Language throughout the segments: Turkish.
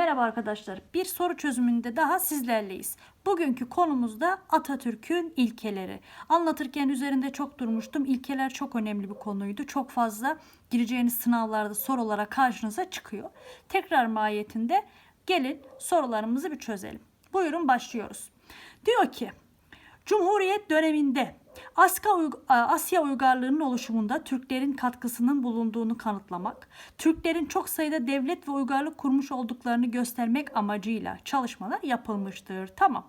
Merhaba arkadaşlar. Bir soru çözümünde daha sizlerleyiz. Bugünkü konumuz da Atatürk'ün ilkeleri. Anlatırken üzerinde çok durmuştum. İlkeler çok önemli bir konuydu. Çok fazla gireceğiniz sınavlarda soru olarak karşınıza çıkıyor. Tekrar mahiyetinde gelin sorularımızı bir çözelim. Buyurun başlıyoruz. Diyor ki Cumhuriyet döneminde Asya, Uyg- Asya uygarlığının oluşumunda Türklerin katkısının bulunduğunu kanıtlamak, Türklerin çok sayıda devlet ve uygarlık kurmuş olduklarını göstermek amacıyla çalışmalar yapılmıştır. Tamam.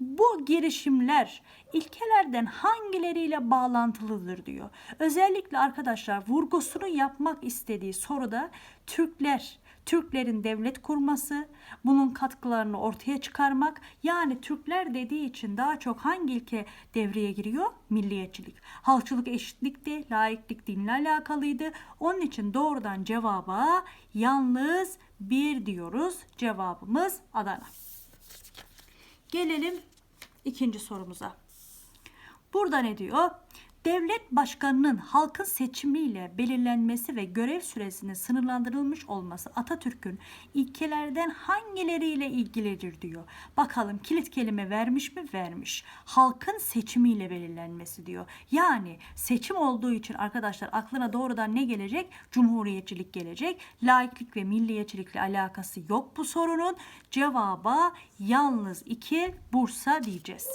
Bu girişimler ilkelerden hangileriyle bağlantılıdır diyor. Özellikle arkadaşlar vurgusunu yapmak istediği soruda Türkler Türklerin devlet kurması, bunun katkılarını ortaya çıkarmak. Yani Türkler dediği için daha çok hangi ilke devreye giriyor? Milliyetçilik. Halkçılık eşitlikti, laiklik dinle alakalıydı. Onun için doğrudan cevaba yalnız bir diyoruz. Cevabımız Adana. Gelelim ikinci sorumuza. Burada ne diyor? Devlet başkanının halkın seçimiyle belirlenmesi ve görev süresinin sınırlandırılmış olması Atatürk'ün ilkelerden hangileriyle ilgilidir diyor. Bakalım kilit kelime vermiş mi? Vermiş. Halkın seçimiyle belirlenmesi diyor. Yani seçim olduğu için arkadaşlar aklına doğrudan ne gelecek? Cumhuriyetçilik gelecek. Laiklik ve milliyetçilikle alakası yok bu sorunun. Cevaba yalnız iki Bursa diyeceğiz.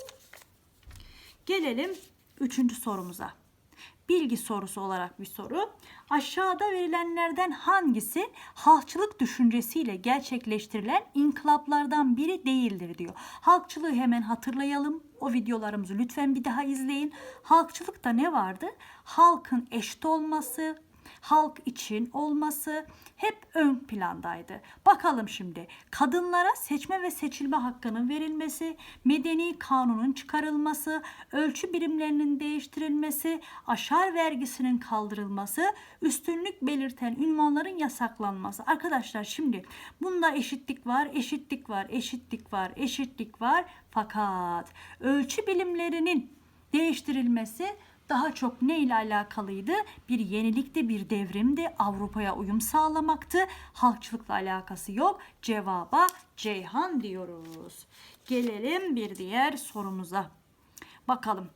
Gelelim üçüncü sorumuza. Bilgi sorusu olarak bir soru. Aşağıda verilenlerden hangisi halkçılık düşüncesiyle gerçekleştirilen inkılaplardan biri değildir diyor. Halkçılığı hemen hatırlayalım. O videolarımızı lütfen bir daha izleyin. Halkçılıkta ne vardı? Halkın eşit olması, halk için olması hep ön plandaydı. Bakalım şimdi kadınlara seçme ve seçilme hakkının verilmesi, medeni kanunun çıkarılması, ölçü birimlerinin değiştirilmesi, aşar vergisinin kaldırılması, üstünlük belirten ünvanların yasaklanması. Arkadaşlar şimdi bunda eşitlik var, eşitlik var, eşitlik var, eşitlik var. Fakat ölçü bilimlerinin değiştirilmesi daha çok ne ile alakalıydı? Bir yenilikti, bir devrimdi. Avrupa'ya uyum sağlamaktı. Halkçılıkla alakası yok. Cevaba Ceyhan diyoruz. Gelelim bir diğer sorumuza. Bakalım.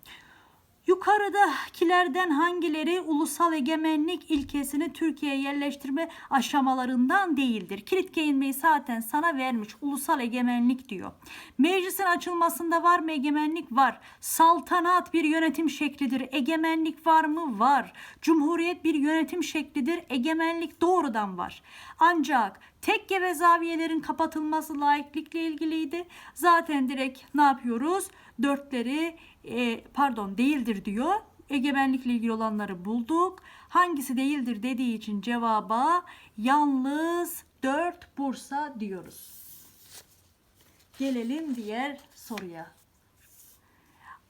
Yukarıdakilerden hangileri ulusal egemenlik ilkesini Türkiye'ye yerleştirme aşamalarından değildir? Kilit kelimeyi zaten sana vermiş. Ulusal egemenlik diyor. Meclisin açılmasında var mı egemenlik? Var. Saltanat bir yönetim şeklidir. Egemenlik var mı? Var. Cumhuriyet bir yönetim şeklidir. Egemenlik doğrudan var. Ancak tekke ve zaviyelerin kapatılması laiklikle ilgiliydi. Zaten direkt ne yapıyoruz? Dörtleri e, pardon değildir diyor. Egemenlikle ilgili olanları bulduk. Hangisi değildir dediği için cevaba yalnız 4 Bursa diyoruz. Gelelim diğer soruya.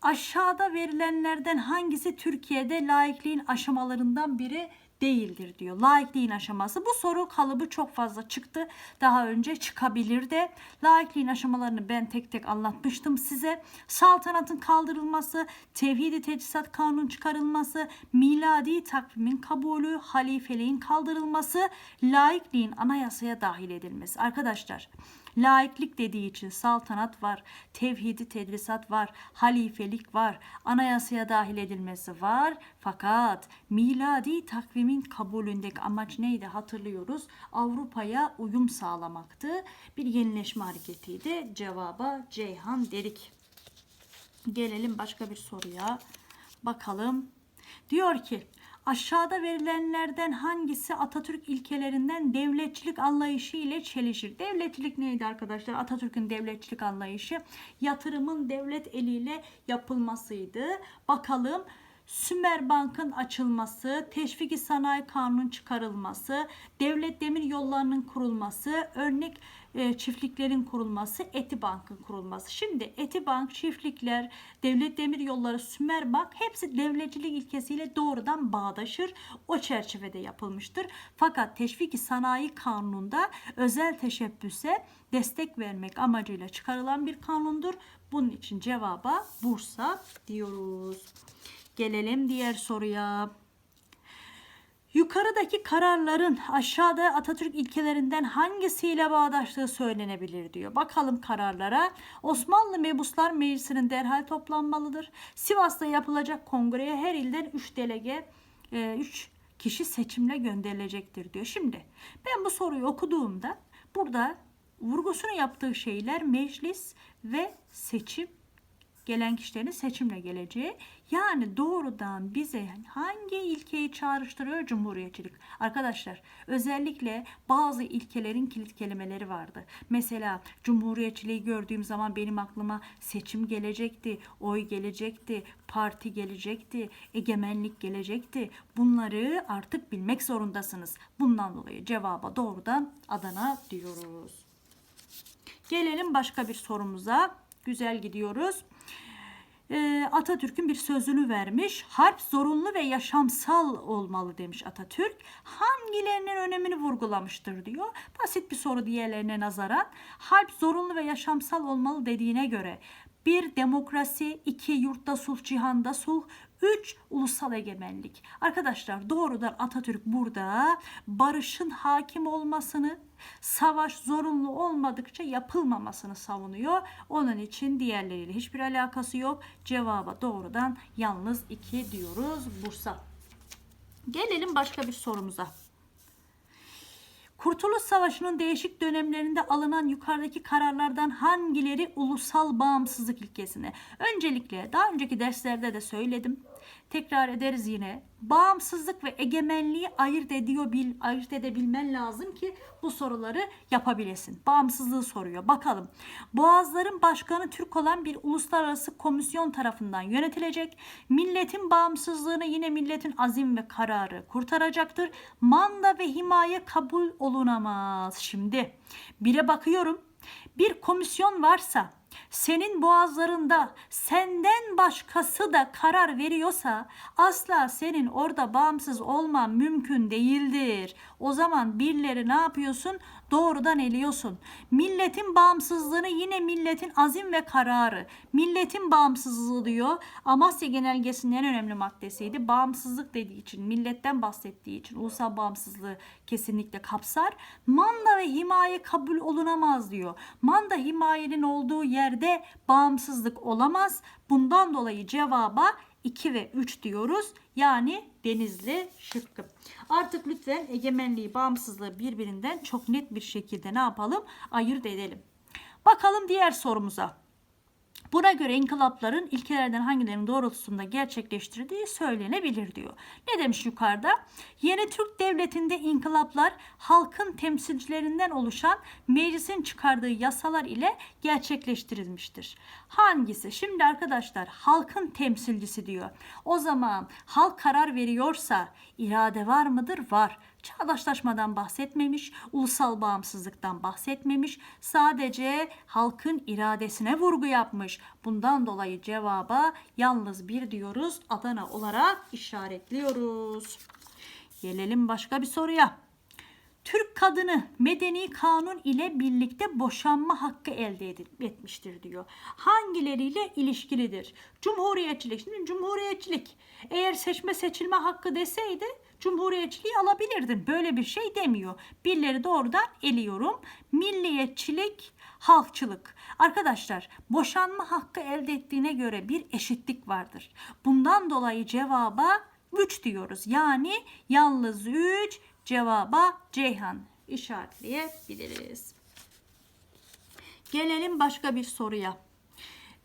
Aşağıda verilenlerden hangisi Türkiye'de laikliğin aşamalarından biri değildir diyor. Laikliğin aşaması. Bu soru kalıbı çok fazla çıktı. Daha önce çıkabilir de. Laikliğin aşamalarını ben tek tek anlatmıştım size. Saltanatın kaldırılması, tevhidi teçhizat kanunun çıkarılması, miladi takvimin kabulü, halifeliğin kaldırılması, laikliğin anayasaya dahil edilmesi. Arkadaşlar Laiklik dediği için saltanat var, tevhidi tedrisat var, halifelik var, anayasaya dahil edilmesi var. Fakat miladi takvimin kabulündeki amaç neydi hatırlıyoruz. Avrupa'ya uyum sağlamaktı. Bir yenileşme hareketiydi. Cevaba Ceyhan dedik. Gelelim başka bir soruya. Bakalım. Diyor ki Aşağıda verilenlerden hangisi Atatürk ilkelerinden devletçilik anlayışı ile çelişir? Devletçilik neydi arkadaşlar? Atatürk'ün devletçilik anlayışı yatırımın devlet eliyle yapılmasıydı. Bakalım Sümer Bank'ın açılması, Teşviki Sanayi Kanunu'nun çıkarılması, devlet demir yollarının kurulması, örnek e, çiftliklerin kurulması, Eti Bank'ın kurulması. Şimdi Eti Bank, çiftlikler, devlet demir yolları, Sümer Bank hepsi devletçilik ilkesiyle doğrudan bağdaşır. O çerçevede yapılmıştır. Fakat Teşviki Sanayi Kanunu'nda özel teşebbüse destek vermek amacıyla çıkarılan bir kanundur. Bunun için cevaba Bursa diyoruz. Gelelim diğer soruya. Yukarıdaki kararların aşağıda Atatürk ilkelerinden hangisiyle bağdaştığı söylenebilir diyor. Bakalım kararlara. Osmanlı Mebuslar Meclisi'nin derhal toplanmalıdır. Sivas'ta yapılacak kongreye her ilden 3 delege, 3 kişi seçimle gönderilecektir diyor. Şimdi ben bu soruyu okuduğumda burada vurgusunu yaptığı şeyler meclis ve seçim gelen kişilerin seçimle geleceği yani doğrudan bize hangi ilkeyi çağrıştırıyor cumhuriyetçilik? Arkadaşlar özellikle bazı ilkelerin kilit kelimeleri vardı. Mesela cumhuriyetçiliği gördüğüm zaman benim aklıma seçim gelecekti oy gelecekti parti gelecekti egemenlik gelecekti. Bunları artık bilmek zorundasınız. Bundan dolayı cevaba doğrudan Adana diyoruz. Gelelim başka bir sorumuza. Güzel gidiyoruz e, Atatürk'ün bir sözünü vermiş. Harp zorunlu ve yaşamsal olmalı demiş Atatürk. Hangilerinin önemini vurgulamıştır diyor. Basit bir soru diğerlerine nazaran. Harp zorunlu ve yaşamsal olmalı dediğine göre bir demokrasi, iki yurtta sulh, cihanda sulh, üç ulusal egemenlik. Arkadaşlar doğrudan Atatürk burada barışın hakim olmasını, savaş zorunlu olmadıkça yapılmamasını savunuyor. Onun için diğerleriyle hiçbir alakası yok. Cevaba doğrudan yalnız 2 diyoruz Bursa. Gelelim başka bir sorumuza. Kurtuluş Savaşı'nın değişik dönemlerinde alınan yukarıdaki kararlardan hangileri ulusal bağımsızlık ilkesine? Öncelikle daha önceki derslerde de söyledim. Tekrar ederiz yine. Bağımsızlık ve egemenliği ayırt ediyor bil, ayırt edebilmen lazım ki bu soruları yapabilesin. Bağımsızlığı soruyor. Bakalım. Boğazların başkanı Türk olan bir uluslararası komisyon tarafından yönetilecek. Milletin bağımsızlığını yine milletin azim ve kararı kurtaracaktır. Manda ve himaye kabul olunamaz. Şimdi bire bakıyorum. Bir komisyon varsa senin boğazlarında senden başkası da karar veriyorsa asla senin orada bağımsız olman mümkün değildir. O zaman birileri ne yapıyorsun? Doğrudan eliyorsun. Milletin bağımsızlığını yine milletin azim ve kararı. Milletin bağımsızlığı diyor. Amasya Genelgesi'nin en önemli maddesiydi. Bağımsızlık dediği için, milletten bahsettiği için ulusal bağımsızlığı kesinlikle kapsar. Manda ve himaye kabul olunamaz diyor. Manda himayenin olduğu yerde bağımsızlık olamaz. Bundan dolayı cevaba 2 ve 3 diyoruz. Yani Denizli şıkkı. Artık lütfen egemenliği, bağımsızlığı birbirinden çok net bir şekilde ne yapalım? Ayırt edelim. Bakalım diğer sorumuza. Buna göre inkılapların ilkelerden hangilerinin doğrultusunda gerçekleştirdiği söylenebilir diyor. Ne demiş yukarıda? Yeni Türk Devleti'nde inkılaplar halkın temsilcilerinden oluşan meclisin çıkardığı yasalar ile gerçekleştirilmiştir. Hangisi? Şimdi arkadaşlar halkın temsilcisi diyor. O zaman halk karar veriyorsa irade var mıdır? Var çağdaşlaşmadan bahsetmemiş, ulusal bağımsızlıktan bahsetmemiş, sadece halkın iradesine vurgu yapmış. Bundan dolayı cevaba yalnız bir diyoruz, Adana olarak işaretliyoruz. Gelelim başka bir soruya. Türk kadını medeni kanun ile birlikte boşanma hakkı elde etmiştir diyor. Hangileriyle ilişkilidir? Cumhuriyetçilik. Şimdi cumhuriyetçilik eğer seçme seçilme hakkı deseydi cumhuriyetçiliği alabilirdin. Böyle bir şey demiyor. Birileri doğrudan eliyorum. Milliyetçilik, halkçılık. Arkadaşlar boşanma hakkı elde ettiğine göre bir eşitlik vardır. Bundan dolayı cevaba 3 diyoruz. Yani yalnız 3 cevaba Ceyhan işaretleyebiliriz. Gelelim başka bir soruya.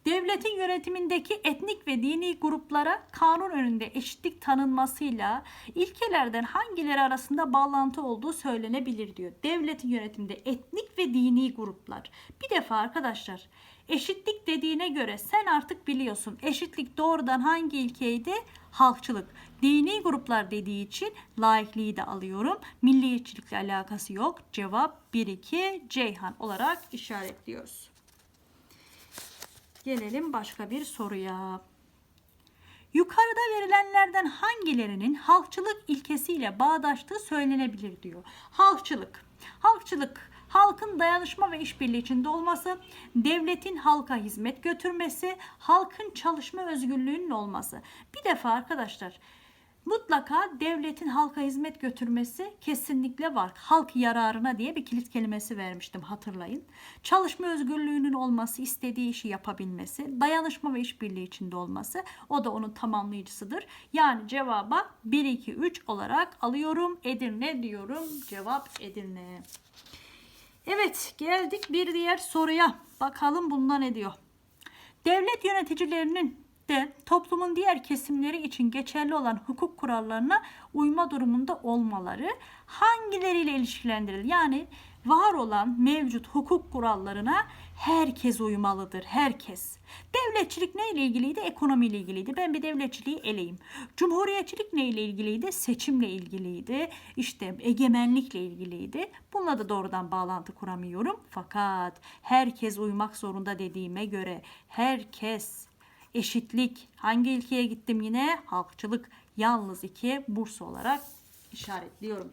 Devletin yönetimindeki etnik ve dini gruplara kanun önünde eşitlik tanınmasıyla ilkelerden hangileri arasında bağlantı olduğu söylenebilir diyor. Devletin yönetiminde etnik ve dini gruplar. Bir defa arkadaşlar eşitlik dediğine göre sen artık biliyorsun. Eşitlik doğrudan hangi ilkeydi? Halkçılık. Dini gruplar dediği için laikliği de alıyorum. Milliyetçilikle alakası yok. Cevap 1-2 Ceyhan olarak işaretliyoruz. Gelelim başka bir soruya. Yukarıda verilenlerden hangilerinin halkçılık ilkesiyle bağdaştığı söylenebilir diyor. Halkçılık. Halkçılık halkın dayanışma ve işbirliği içinde olması, devletin halka hizmet götürmesi, halkın çalışma özgürlüğünün olması. Bir defa arkadaşlar Mutlaka devletin halka hizmet götürmesi kesinlikle var. Halk yararına diye bir kilit kelimesi vermiştim hatırlayın. Çalışma özgürlüğünün olması, istediği işi yapabilmesi, dayanışma ve işbirliği içinde olması o da onun tamamlayıcısıdır. Yani cevaba 1 2 3 olarak alıyorum. Edirne diyorum. Cevap Edirne. Evet geldik bir diğer soruya. Bakalım bunda ne diyor. Devlet yöneticilerinin de toplumun diğer kesimleri için geçerli olan hukuk kurallarına uyma durumunda olmaları hangileriyle ilişkilendirilir? Yani var olan mevcut hukuk kurallarına herkes uymalıdır. Herkes. Devletçilik neyle ilgiliydi? Ekonomiyle ilgiliydi. Ben bir devletçiliği eleyim. Cumhuriyetçilik neyle ilgiliydi? Seçimle ilgiliydi. İşte egemenlikle ilgiliydi. Bununla da doğrudan bağlantı kuramıyorum. Fakat herkes uymak zorunda dediğime göre herkes eşitlik hangi ilkeye gittim yine? Halkçılık yalnız iki Bursa olarak işaretliyorum.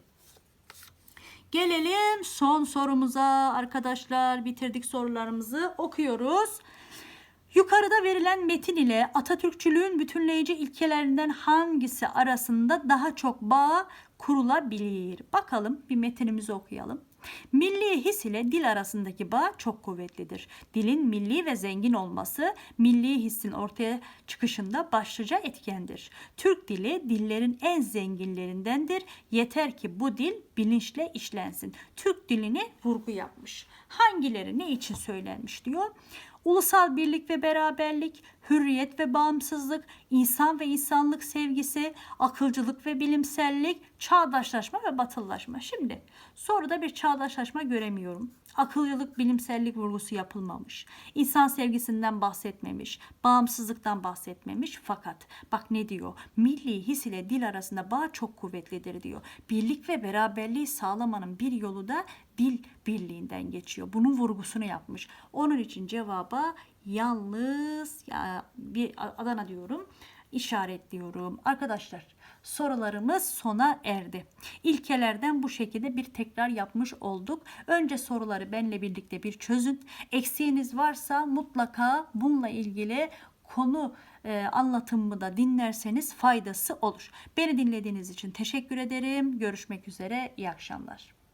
Gelelim son sorumuza arkadaşlar. Bitirdik sorularımızı. Okuyoruz. Yukarıda verilen metin ile Atatürkçülüğün bütünleyici ilkelerinden hangisi arasında daha çok bağ kurulabilir? Bakalım bir metinimizi okuyalım. Milli his ile dil arasındaki bağ çok kuvvetlidir. Dilin milli ve zengin olması milli hissin ortaya çıkışında başlıca etkendir. Türk dili dillerin en zenginlerindendir. Yeter ki bu dil bilinçle işlensin. Türk dilini vurgu yapmış. Hangileri ne için söylenmiş diyor. Ulusal birlik ve beraberlik, hürriyet ve bağımsızlık, insan ve insanlık sevgisi, akılcılık ve bilimsellik, çağdaşlaşma ve batılılaşma. Şimdi soruda bir çağdaşlaşma göremiyorum. Akılcılık, bilimsellik vurgusu yapılmamış. İnsan sevgisinden bahsetmemiş. Bağımsızlıktan bahsetmemiş. Fakat bak ne diyor? Milli his ile dil arasında bağ çok kuvvetlidir diyor. Birlik ve beraberliği sağlamanın bir yolu da dil birliğinden geçiyor. Bunun vurgusunu yapmış. Onun için cevaba yalnız ya bir Adana diyorum işaretliyorum. Arkadaşlar sorularımız sona erdi. İlkelerden bu şekilde bir tekrar yapmış olduk. Önce soruları benle birlikte bir çözün. Eksiğiniz varsa mutlaka bununla ilgili konu e, anlatımımı da dinlerseniz faydası olur. Beni dinlediğiniz için teşekkür ederim. Görüşmek üzere. İyi akşamlar.